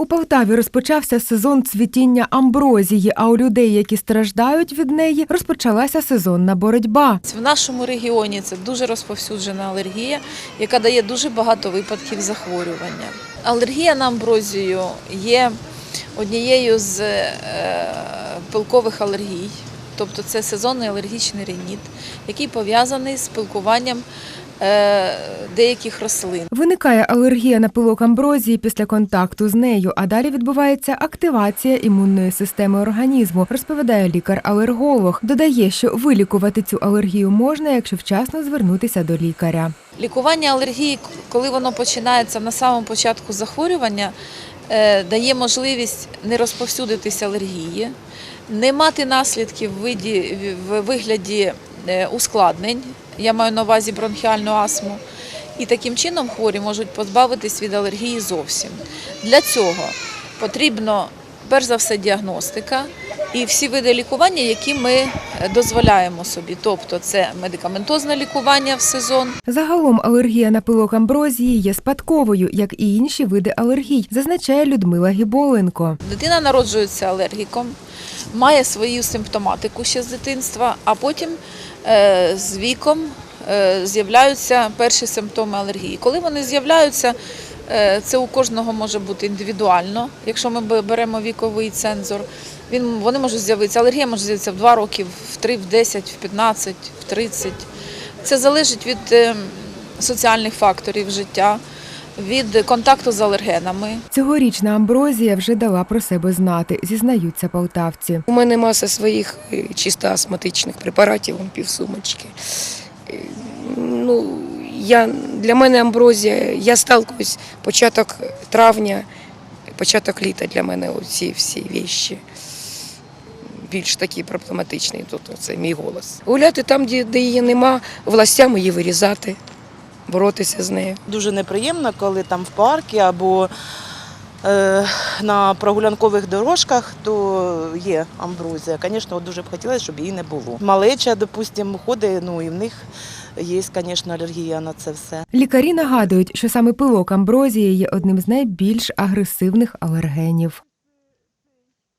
У Полтаві розпочався сезон цвітіння амброзії, а у людей, які страждають від неї, розпочалася сезонна боротьба. В нашому регіоні це дуже розповсюджена алергія, яка дає дуже багато випадків захворювання. Алергія на амброзію є однією з е, пилкових алергій, тобто це сезонний алергічний реніт, який пов'язаний з пилкуванням деяких рослин. Виникає алергія на пилок амброзії після контакту з нею, а далі відбувається активація імунної системи організму, розповідає лікар-алерголог. Додає, що вилікувати цю алергію можна, якщо вчасно звернутися до лікаря. Лікування алергії, коли воно починається на самому початку захворювання, е, дає можливість не розповсюдитися алергії, не мати наслідків в вигляді е, ускладнень. Я маю на увазі бронхіальну астму. І таким чином хворі можуть позбавитись від алергії зовсім. Для цього потрібно перш за все діагностика і всі види лікування, які ми е, дозволяємо собі. Тобто це медикаментозне лікування в сезон, Загалом алергія на пилок амброзії є спадковою, як і інші види алергій, зазначає Людмила Гіболенко. Дитина народжується алергіком, має свою симптоматику ще з дитинства, а потім е, з віком е, з'являються перші симптоми алергії. Коли вони з'являються, це у кожного може бути індивідуально. Якщо ми беремо віковий цензор, він, вони можуть з'явитися, алергія може з'явитися в 2 роки, в 3, в 10, в 15, в 30. Це залежить від е, соціальних факторів життя, від контакту з алергенами. Цьогорічна амброзія вже дала про себе знати, зізнаються полтавці. У мене маса своїх е, чисто астматичних препаратів, півсумочки. Е, Ну, я, для мене амброзія, я сталкуюсь початок травня, початок літа для мене оці всі віщі. Більш такі проблематичні, тут це мій голос. Гуляти там, де, де її нема, властям її вирізати, боротися з нею. Дуже неприємно, коли там в парку або е, на прогулянкових дорожках, то є амброзія. Звісно, дуже б хотілося, щоб її не було. Малеча, допустимо, ходить, ну і в них є, звісно, алергія на це все. Лікарі нагадують, що саме пилок амброзії є одним з найбільш агресивних алергенів.